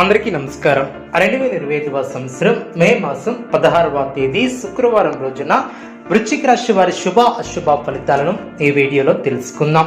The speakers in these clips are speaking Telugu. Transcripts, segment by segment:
అందరికీ నమస్కారం. రెండు వేల ఇరవై ఐదవ సంవత్సరం మే మాసం పదహారవ తేదీ శుక్రవారం రోజున వృశ్చిక రాశి వారి శుభ అశుభ ఫలితాలను ఈ వీడియోలో తెలుసుకుందాం.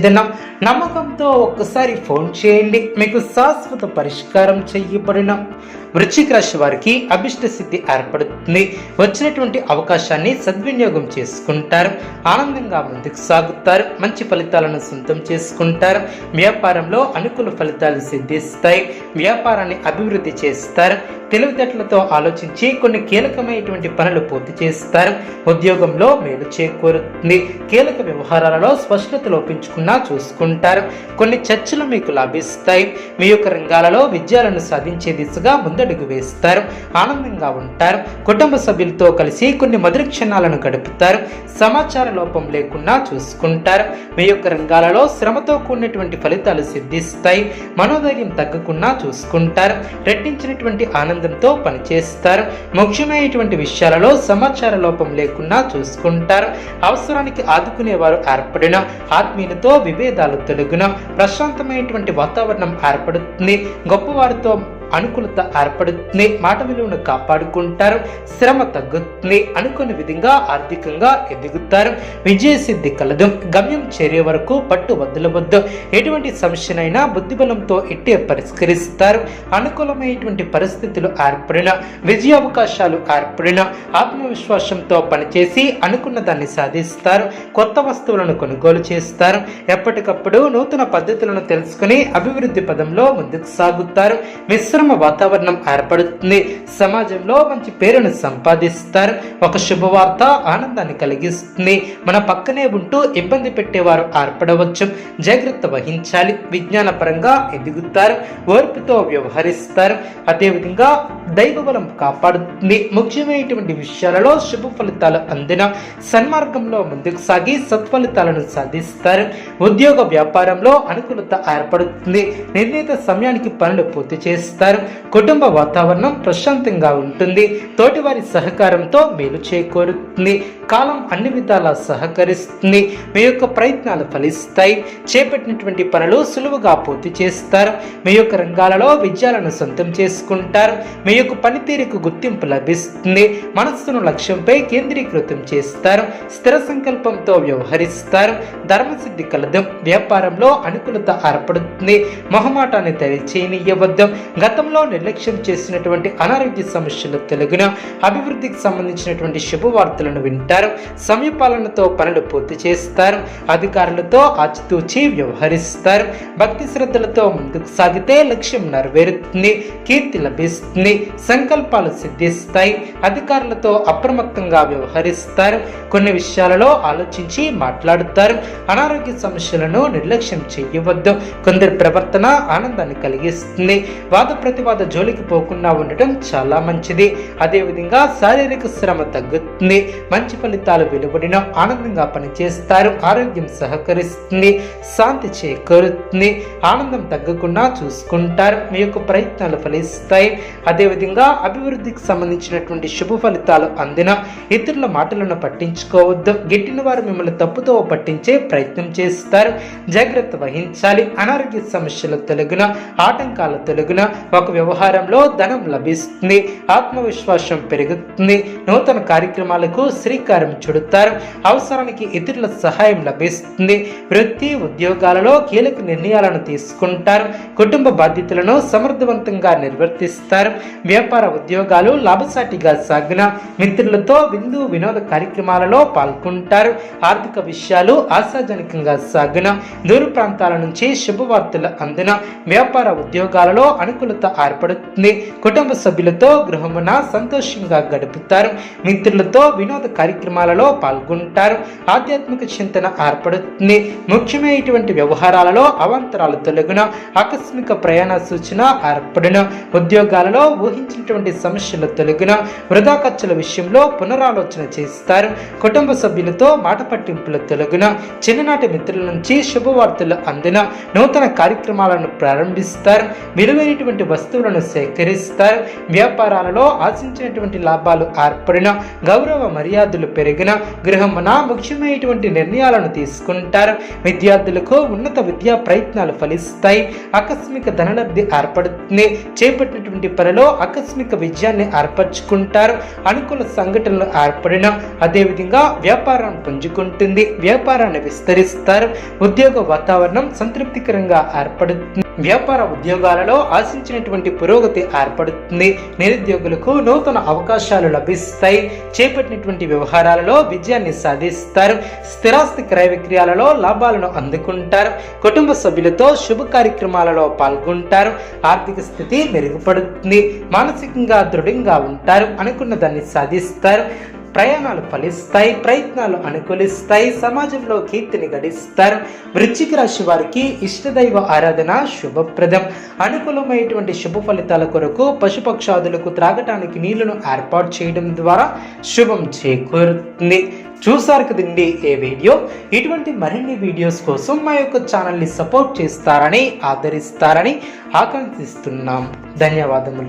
పరిష్కరించేద్దాం నమ్మకంతో ఒక్కసారి ఫోన్ చేయండి. మీకు శాశ్వత పరిష్కారం చేయబడిన వృశ్చిక రాశి వారికి అభిష్ట సిద్ధి ఏర్పడుతుంది. వచ్చినటువంటి అవకాశాన్ని సద్వినియోగం చేసుకుంటారు. ఆనందంగా ముందుకు సాగుతారు. మంచి ఫలితాలను సొంతం చేసుకుంటారు. వ్యాపారంలో అనుకూల ఫలితాలు సిద్ధిస్తాయి. వ్యాపారాన్ని అభివృద్ధి చేస్తారు. తెలివితేటలతో ఆలోచించి కొన్ని కీలకమైనటువంటి పనులు పూర్తి చేస్తారు. ఉద్యోగంలో మేలు చేకూరుతుంది. కీలక వ్యవహారాలలో స్పష్టత లోపించుకున్నా చూసుకుంటారు. కొన్ని చర్చలు మీకు లాభిస్తాయి. మీ యొక్క రంగాలలో విజయాలను సాధించే దిశగా ముందడుగు వేస్తారు ఆనందంగా ఉంటారు కుటుంబ సభ్యులతో కలిసి కొన్ని మధుర క్షణాలను గడుపుతారు సమాచార లోపం లేకుండా చూసుకుంటారు. మీ యొక్క రంగాలలో శ్రమతో కూడినటువంటి ఫలితాలు సిద్ధిస్తాయి మనోధైర్యం తగ్గకుండా చూసుకుంటారు రెట్టించినటువంటి ఆనందంతో పనిచేస్తారు ముఖ్యమైనటువంటి విషయాలలో సమాచార లోపం లేకుండా చూసుకుంటారు. అవసరానికి ఆదుకునేవారు ఏర్పడిన ఆత్మీయులతో విభేదాలు తొలగిన ప్రశాంతమైనటువంటి వాతావరణం ఏర్పడుతుంది. గొప్పవారితో అనుకూలత ఏర్పడుతుంది మాట విలువను కాపాడుకుంటారు. శ్రమ తగ్గుతుంది అనుకున్న విధంగా ఆర్థికంగా ఎదుగుతారు. విజయ సిద్ధి కలదు. గమ్యం చేరే వరకు పట్టు వదలవద్దు. ఎటువంటి సమస్యనైనా బుద్ధిబలంతో ఇట్టే పరిష్కరిస్తారు. అనుకూలమైనటువంటి పరిస్థితులు ఏర్పడిన విజయావకాశాలు ఏర్పడిన ఆత్మవిశ్వాసంతో పనిచేసి అనుకున్న దాన్ని సాధిస్తారు. కొత్త వస్తువులను కొనుగోలు చేస్తారు. ఎప్పటికప్పుడు నూతన పద్ధతులను తెలుసుకుని అభివృద్ధి పదంలో ముందుకు సాగుతారు. మిశ్రమ వాతావరణం ఏర్పడుతుంది. సమాజంలో మంచి పేరును సంపాదిస్తారు. ఒక శుభవార్త ఆనందాన్ని కలిగిస్తుంది. మన పక్కనే ఉంటూ ఇబ్బంది పెట్టేవారు ఏర్పడవచ్చు. జాగ్రత్త వహించాలి. విజ్ఞాన పరంగా ఎదుగుతారు. ఓర్పుతో వ్యవహరిస్తారు. అదేవిధంగా దైవబలం కాపాడుతుంది. ముఖ్యమైనటువంటి విషయాలలో శుభ ఫలితాలు అందిన సన్మార్గంలో ముందుకు సాగి సత్ఫలితాలను సాధిస్తారు. ఉద్యోగ వ్యాపారంలో అనుకూలత ఏర్పడుతుంది. నిర్ణీత సమయానికి పనులు పూర్తి చేస్తారు. కుటుంబ వాతావరణం ప్రశాంతంగా ఉంటుంది. తోటివారి సహకారంతో మేలు చేకూరుతుంది. కాలం అన్ని విధాలా సహకరిస్తుంది. మీ యొక్క ప్రయత్నాలు ఫలిస్తాయి. చేపట్టినటువంటి పనులు సులువుగా పూర్తి చేస్తారు. మీ యొక్క రంగాలలో విజయాలను సొంతం చేసుకుంటారు. మీ యొక్క పనితీరుకు గుర్తింపు లభిస్తుంది. మనస్సును లక్ష్యంపై కేంద్రీకృతం చేస్తారు. స్థిర సంకల్పంతో వ్యవహరిస్తారు. ధర్మసిద్ధి కలదు. వ్యాపారంలో అనుకూలత ఏర్పడుతుంది. మొహమాటాన్ని తెలియచేయనివ్వద్దు గతంలో నిర్లక్ష్యం చేసినటువంటి అనారోగ్య సమస్యలు తెలుగున అభివృద్ధికి సంబంధించినటువంటి శుభవార్తలను వింటారు. సమయపాలనతో పనులు పూర్తి చేస్తారు. అధికారులతో ఆచితూచి వ్యవహరిస్తారు. భక్తి శ్రద్ధలతో ముందుకు సాగితే లక్ష్యం నెరవేరుతుంది. కీర్తి లభిస్తుంది. సంకల్పాలు సిద్ధిస్తాయి. అధికారులతో అప్రమత్తంగా వ్యవహరిస్తారు. కొన్ని విషయాలలో ఆలోచించి మాట్లాడుతారు. అనారోగ్య సమస్యలను నిర్లక్ష్యం చేయవద్దు. కొందరి ప్రవర్తన ఆనందాన్ని కలిగిస్తుంది. వాద ప్రతివాద జోలికి పోకుండా ఉండటం చాలా మంచిది. అదేవిధంగా శారీరక శ్రమ తగ్గుతుంది. మంచి ఫలితాలు వెలువడిన ఆనందంగా పనిచేస్తారు. ఆరోగ్యం సహకరిస్తుంది శాంతి చేకూరుతుంది ఆనందం తగ్గకుండా చూసుకుంటారు. మీ యొక్క ప్రయత్నాలు ఫలిస్తాయి. అదేవిధంగా అభివృద్ధికి సంబంధించినటువంటి శుభ ఫలితాలు అందిన ఇతరుల మాటలను పట్టించుకోవద్దు. గిట్టిన వారు మిమ్మల్ని తప్పుతో పట్టించే ప్రయత్నం చేస్తారు. జాగ్రత్త వహించాలి. అనారోగ్య సమస్యల తొలగిన ఆటంకాల తొలగిన ఒక వ్యవహారంలో ధనం లభిస్తుంది. ఆత్మవిశ్వాసం పెరుగుతుంది. నూతన కార్యక్రమాలకు శ్రీకారం చెడుతారు. అవసరానికి ఇతరుల సహాయం లభిస్తుంది. వృత్తి ఉద్యోగాలలో కీలక నిర్ణయాలను తీసుకుంటారు. కుటుంబ బాధ్యతలను సమర్థవంతంగా నిర్వర్తిస్తారు. వ్యాపార ఉద్యోగాలు లాభసాటిగా సాగిన మిత్రులతో విందు వినోద కార్యక్రమాలలో పాల్గొంటారు. ఆర్థిక విషయాలు ఆశాజనకంగా సాగిన దూర ప్రాంతాల నుంచి శుభవార్తలు అందిన వ్యాపార ఉద్యోగాలలో అనుకూలత ఏర్పడుతుంది. కుటుంబ సభ్యులతో గృహమున సంతోషంగా గడుపుతారు. మిత్రులతో వినోద కార్యక్రమ కార్యక్రమాలలో పాల్గొంటారు. ఆధ్యాత్మిక చింతన ఏర్పడుతుంది. ముఖ్యమైనటువంటి వ్యవహారాలలో అవాంతరాలు తొలగున ఆకస్మిక ప్రయాణ సూచన ఏర్పడిన ఉద్యోగాలలో ఊహించినటువంటి సమస్యలు తొలగిన వృధా ఖర్చుల విషయంలో పునరాలోచన చేస్తారు. కుటుంబ సభ్యులతో మాట పట్టింపుల తొలగిన చిన్ననాటి మిత్రుల నుంచి శుభవార్తలు అందిన నూతన కార్యక్రమాలను ప్రారంభిస్తారు. విలువైనటువంటి వస్తువులను సేకరిస్తారు. వ్యాపారాలలో ఆశించినటువంటి లాభాలు ఏర్పడిన గౌరవ మర్యాదలు పెరిగిన గృహమున ముఖ్యమైనటువంటి నిర్ణయాలను తీసుకుంటారు. విద్యార్థులకు ఉన్నత విద్యా ప్రయత్నాలు ఫలిస్తాయి. ఆకస్మిక ధనలబ్ధి ఏర్పడుతుంది. చేపట్టినటువంటి పనిలో ఆకస్మిక విజయాన్ని ఏర్పరచుకుంటారు. అనుకూల సంఘటనలు ఏర్పడిన అదేవిధంగా వ్యాపారం పుంజుకుంటుంది. వ్యాపారాన్ని విస్తరిస్తారు. ఉద్యోగ వాతావరణం సంతృప్తికరంగా ఏర్పడుతుంది. వ్యాపార ఉద్యోగాలలో ఆశించినటువంటి పురోగతి ఏర్పడుతుంది. నిరుద్యోగులకు నూతన అవకాశాలు లభిస్తాయి. చేపట్టినటువంటి వ్యవహారాలలో విజయాన్ని సాధిస్తారు. స్థిరాస్తి క్రయ విక్రయాలలో లాభాలను అందుకుంటారు. కుటుంబ సభ్యులతో శుభ కార్యక్రమాలలో పాల్గొంటారు. ఆర్థిక స్థితి మెరుగుపడుతుంది. మానసికంగా దృఢంగా ఉంటారు. అనుకున్న దాన్ని సాధిస్తారు. ప్రయాణాలు ఫలిస్తాయి ప్రయత్నాలు అనుకూలిస్తాయి సమాజంలో కీర్తిని గడిస్తారు. వృశ్చిక రాశి వారికి ఇష్టదైవ ఆరాధన శుభప్రదం. అనుకూలమైనటువంటి శుభ ఫలితాల కొరకు పశుపక్షాదులకు త్రాగటానికి నీళ్ళను ఏర్పాటు చేయడం ద్వారా శుభం చేకూరుతుంది. చూసారు కదండి ఏ వీడియో? ఇటువంటి మరిన్ని వీడియోస్ కోసం మా యొక్క ఛానల్ని సపోర్ట్ చేస్తారని ఆదరిస్తారని ఆకాంక్షిస్తున్నాం. ధన్యవాదములు.